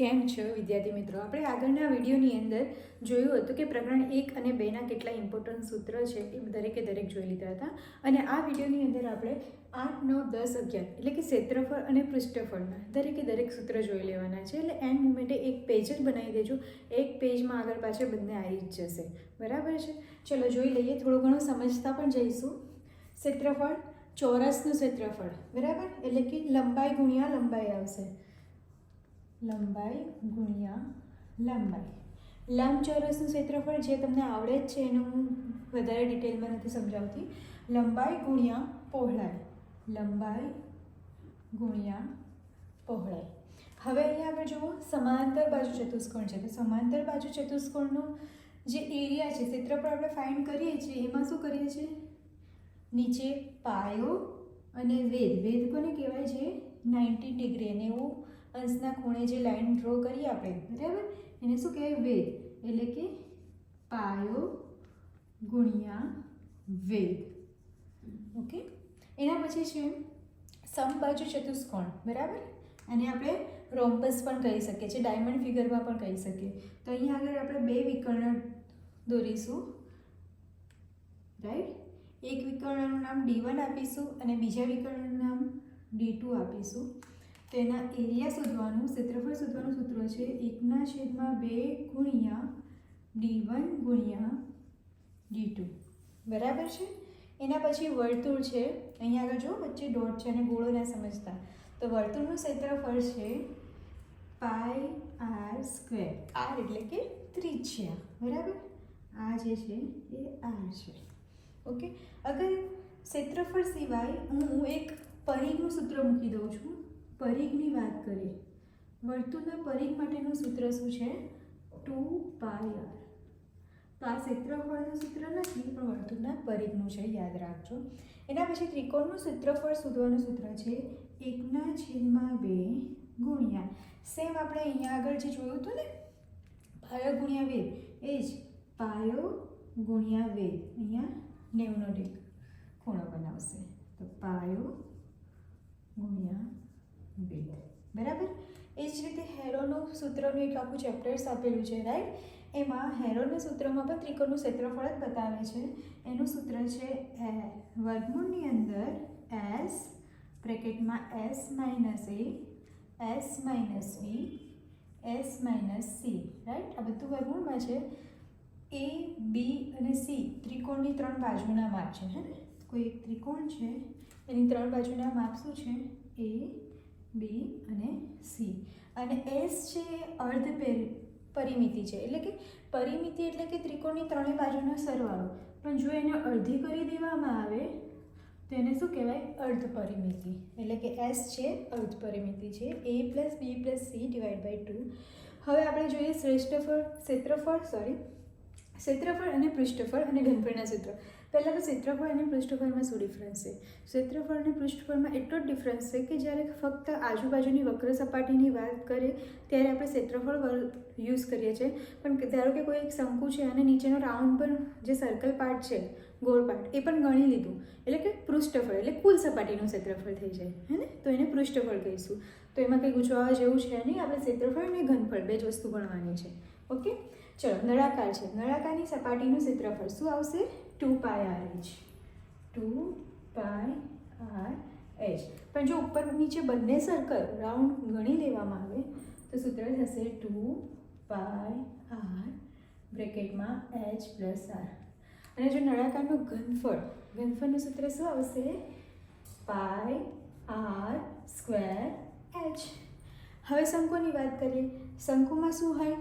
કેમ છો વિદ્યાર્થી મિત્રો? આપણે આગળના વિડીયોની અંદર જોયું હતું કે પ્રકરણ એક અને બેના કેટલા ઇમ્પોર્ટન્ટ સૂત્ર છે એ દરેકે દરેક જોઈ લીધા હતા. અને આ વિડીયોની અંદર આપણે આઠ, નવ, દસ અગિયાર એટલે કે ક્ષેત્રફળ અને પૃષ્ઠફળના દરેકે દરેક સૂત્ર જોઈ લેવાના છે. એટલે એન્ડ મુમેન્ટે એક પેજ જ બનાવી દેજો. એક પેજમાં આગળ પાછળ બંને આવી જ જશે. બરાબર છે? ચલો જોઈ લઈએ. થોડું ઘણું સમજતા પણ જઈશું. ક્ષેત્રફળ ચોરસનું ક્ષેત્રફળ. બરાબર? એટલે કે લંબાઈ ગુણ્યા લંબાઈ આવશે. લંબાઈ ગુણ્યા લંબાઈ. લંબચોરસનું ક્ષેત્રફળ જે તમને આવડે જ છે એનું હું વધારે ડિટેલમાં નથી સમજાવતી. લંબાઈ ગુણ્યા પહોળાઈ. લંબાઈ ગુણ્યા પહોળાઈ. હવે અહીંયા આગળ જુઓ, સમાંતર બાજુ ચતુષ્કોણ છે. તો સમાંતર બાજુ ચતુષ્કોણનો જે એરિયા છે, ક્ષેત્રફળ આપણે ફાઇન્ડ કરીએ છીએ, એમાં શું કરીએ છીએ? નીચે પાયો અને વેદ. વેદ કોને કહેવાય? છે નાઇન્ટી ડિગ્રી અને એવું અંશના ખૂણે જે લાઈન ડ્રો કરીએ આપણે, બરાબર? એને શું કહેવાય? વેદ એટલે કે પાયો ગુણ્યા વેદ ઓકે? એના પછી છે સમબાજુ ચતુષ્કોણ, બરાબર? અને આપણે રોમ્પસ પણ કહી શકીએ છીએ ડાયમંડ ફિગરમાં પણ કહી શકીએ. તો અહીંયા આગળ આપણે બે વિકર્ણ દોરીશું. રાઈટ એક વિકર્ણનું નામ ડી વન આપીશું અને બીજા વિકર્ણનું નામ ડી ટુ આપીશું. તો એના એરિયા શોધવાનું, ક્ષેત્રફળ શોધવાનું સૂત્ર છે એકના છેદમાં બે ગુણ્યા ડી વન ગુણ્યા ડી ટુ. બરાબર છે? એના પછી વર્તુળ છે. અહીંયા આગળ જો વચ્ચે ડોટ છે અને ગોળો ના સમજતા. તો વર્તુળનું ક્ષેત્રફળ છે પાય આર સ્ક્વેર. આર એટલે કે ત્રિજ્યા. બરાબર? આ જે છે એ આર છે. ઓકે? અગર ક્ષેત્રફળ સિવાય હું એક પરિઘનું સૂત્ર મૂકી દઉં છું પરિઘની વાત કરીએ. વર્તુળના પરિઘ માટેનું સૂત્ર શું છે? Two pi R. તો આ ક્ષેત્રફળનું સૂત્ર નથી પણ વર્તુળના પરિઘનું છે, યાદ રાખજો. એના પછી ત્રિકોણનું ક્ષેત્રફળ શોધવાનું સૂત્ર છે એકના છેદમાં બે ગુણ્યા. સેમ આપણે અહીંયા આગળ જે જોયું હતું ને, પાયો ગુણ્યા વેદ એ જ પાયો ગુણ્યા વેદ અહીંયા નેવનો ડિગ ખૂણો બનાવશે. તો પાયો ગુણ્યા વેદ બરાબર? એ જ રીતે હેરોનું સૂત્રનું એક આખું ચેપ્ટર્સ આપેલું છે રાઈટ એમાં હેરોના સૂત્રમાં પણ ત્રિકોણનું ક્ષેત્રફળ જ બતાવે છે. એનું સૂત્ર છે, એ, વર્ગમૂળની અંદર S બ્રેકેટમાં S minus A S minus B S minus C right આ બધું વર્ગમૂળમાં છે. એ બી અને સી ત્રિકોણની ત્રણ બાજુના માપ છે, હે કોઈ એક ત્રિકોણ છે, એની ત્રણ બાજુના માપ શું છે? એ બી અને સી. અને એસ છે અર્ધ પેરી પરિમિતિ છે. એટલે કે પરિમિતિ એટલે કે ત્રિકોણની ત્રણેય બાજુનો સરવાળો. પણ જો એને અડધી કરી દેવામાં આવે, તો એને શું કહેવાય? અર્ધ પરિમિતિ. એટલે કે એસ છે અર્ધ પરિમિતિ છે. A plus B plus C divide by two. હવે આપણે જોઈએ શ્રેષ્ઠફળ, ક્ષેત્રફળ, સોરી, ક્ષેત્રફળ અને પૃષ્ઠફળ અને ઘનફળના સૂત્ર. પહેલાં તો ક્ષેત્રફળ અને પૃષ્ઠફળમાં શું ડિફરન્સ છે? ક્ષેત્રફળ અને પૃષ્ઠફળમાં એટલો જ ડિફરન્સ છે કે જ્યારે ફક્ત આજુબાજુની વક્ર સપાટીની વાત કરીએ, ત્યારે આપણે ક્ષેત્રફળ યુઝ કરીએ છીએ. પણ ધારો કે કોઈ એક શંકુ છે અને નીચેનો રાઉન્ડ પણ જે સર્કલ પાર્ટ છે, ગોળ પાર્ટ એ પણ ગણી લીધું. એટલે કે પૃષ્ઠફળ, એટલે કુલ સપાટીનું ક્ષેત્રફળ થઈ જાય, હે ને? તો એને પૃષ્ઠફળ કહીશું. તો એમાં કંઈ ગુજવાવા જેવું છે નહીં, આપણે ક્ષેત્રફળ અને ઘનફળ, બે જ વસ્તુ ગણવાની છે. ઓકે? ચલો, નળાકાર છે. નળાકારની સપાટીનું ક્ષેત્રફળ શું આવશે? Two pi R H. Two pi R H. પણ જો ઉપર નીચે બંને સર્કલ રાઉન્ડ ગણી લેવામાં આવે, તો સૂત્ર થશે ટુ પાય આર બ્રેકેટમાં એચ પ્લસ આર. અને જો નળાકારનું ઘનફળ, ઘનફળનું સૂત્ર શું આવશે? Pi R square H. હવે શંકુની વાત કરીએ. શંકુમાં શું હોય?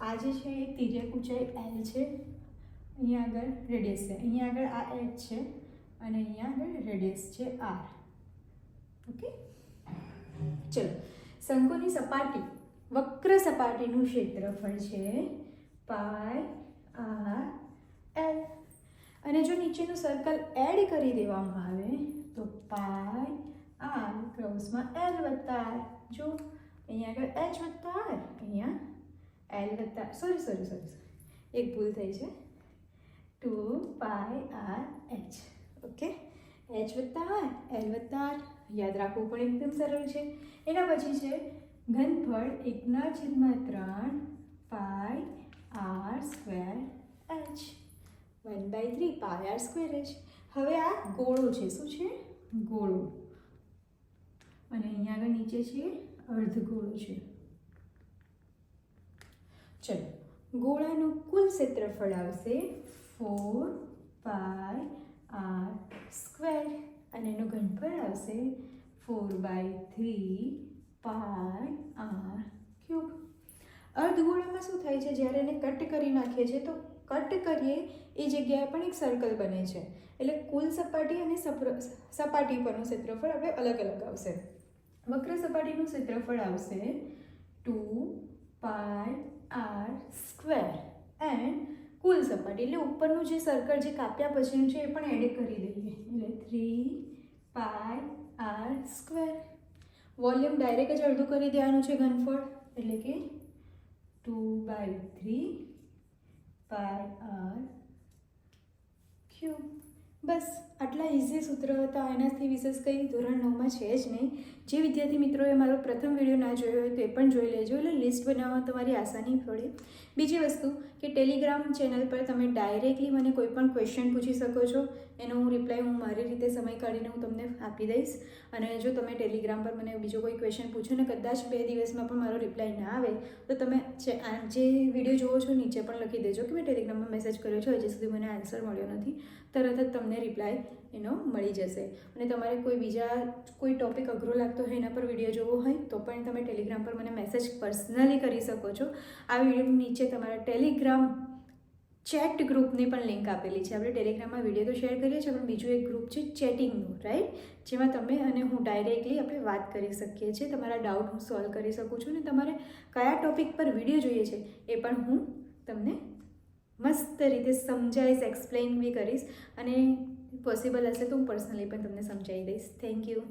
આ જે છે એ તિર્યક ઊંચાઈ એલ છે. અહીંયા આગળ રેડિયસ છે. અહીંયા આગળ આ એચ છે અને અહીંયા આગળ રેડિયસ છે આર ઓકે ચલો. શંકુની સપાટી, વક્ર સપાટીનું ક્ષેત્રફળ છે પાય આર એલ અને જો નીચેનું સર્કલ એડ કરી દેવામાં આવે, તો પાય આર ક્રોસમાં એલ વત્તા આર જો અહીંયા આગળ એચ વત્તા આર અહીંયા એલ વત્તા સોરી સોરી સોરી એક ભૂલ થઈ છે. Two pi R H okay H વત્તા આર એલ વત્તા આર યાદ રાખવું પણ એકદમ સરળ છે. એના પછી છે, ઘનફળ એકના છેદમાં ત્રણ pi R square H one by three pi R square H હવે આ ગોળો છે. શું છે? ગોળો. અને અહીંયા આગળ નીચે છે, અર્ધગોળો છે. ચલો. ગોળાનું કુલ ક્ષેત્રફળ આવશે ફોર પાય આર સ્ક્વેર અને એનું ઘનફળ આવશે four by three pi R cube અર્ધગોળામાં શું થાય છે? જ્યારે એને કટ કરી નાખીએ છીએ, તો કટ કરીએ, એ જગ્યાએ પણ એક સર્કલ બને છે. એટલે કુલ સપાટી અને સપાટી પરનું ક્ષેત્રફળ આપણે અલગ અલગ આવશે. વક્ર સપાટીનું ક્ષેત્રફળ આવશે two pi R square. And કુલ સપાટી એટલે ઉપરનું જે સર્કલ જે કાપ્યા પછીનું છે એ પણ એડ કરી દઈએ. એટલે three pi R square volume direct જ અડધું કરી દેવાનું છે ઘનફળ. એટલે કે two by three pi R cube બસ, આટલા ઇઝી સૂત્ર હતા, એનાથી વિશેષ કંઈ ધોરણ નવમાં છે જ નહીં. જે વિદ્યાર્થી મિત્રોએ મારો પ્રથમ વીડિયો ના જોયો હોય તો એ પણ જોઈ લેજો. એટલે લિસ્ટ બનાવવા તમારી આસાની પડે. બીજી વસ્તુ કે ટેલિગ્રામ ચેનલ પર તમે ડાયરેક્ટલી મને કોઈ પણ ક્વેશ્ચન પૂછી શકો છો. એનો હું રિપ્લાય હું મારી રીતે સમય કાઢીને હું તમને આપી દઈશ. અને જો તમે ટેલિગ્રામ પર મને બીજો કોઈ ક્વેશ્ચન પૂછો ને કદાચ બે દિવસમાં પણ મારો રિપ્લાય ના આવે, તો તમે જે વીડિયો જોવો છો નીચે પણ લખી દેજો કે મેં ટેલિગ્રામમાં મેસેજ કર્યો છે, હજી સુધી મને આન્સર મળ્યો નથી. તરત જ તમને રિપ્લાય એનો મળી જશે. અને તમારે કોઈ બીજા, કોઈ ટોપિક અઘરો લાગતો હોય એના પર વીડિયો જોવો હોય, તો પણ તમે ટેલિગ્રામ પર મને મેસેજ પર્સનલી કરી શકો છો. આ વીડિયો નીચે તમારા ટેલિગ્રામ ચેટ ગ્રુપની પણ લિંક આપેલી છે. આપણે ટેલિગ્રામમાં વીડિયો તો શેર કરીએ છીએ, પણ બીજું એક ગ્રુપ છે ચેટિંગનું રાઈટ જેમાં તમે અને હું ડાયરેક્ટલી આપણે વાત કરી શકીએ છીએ. તમારા ડાઉટ હું સોલ્વ કરી શકું છું અને તમારે કયા ટોપિક પર વીડિયો જોઈએ છે, એ પણ હું તમને મસ્ત રીતે સમજાવીશ એક્સપ્લેન બી કરીશ અને પોસિબલ હશે તો હું પર્સનલી પણ તમને સમજાવી દઈશ. Thank you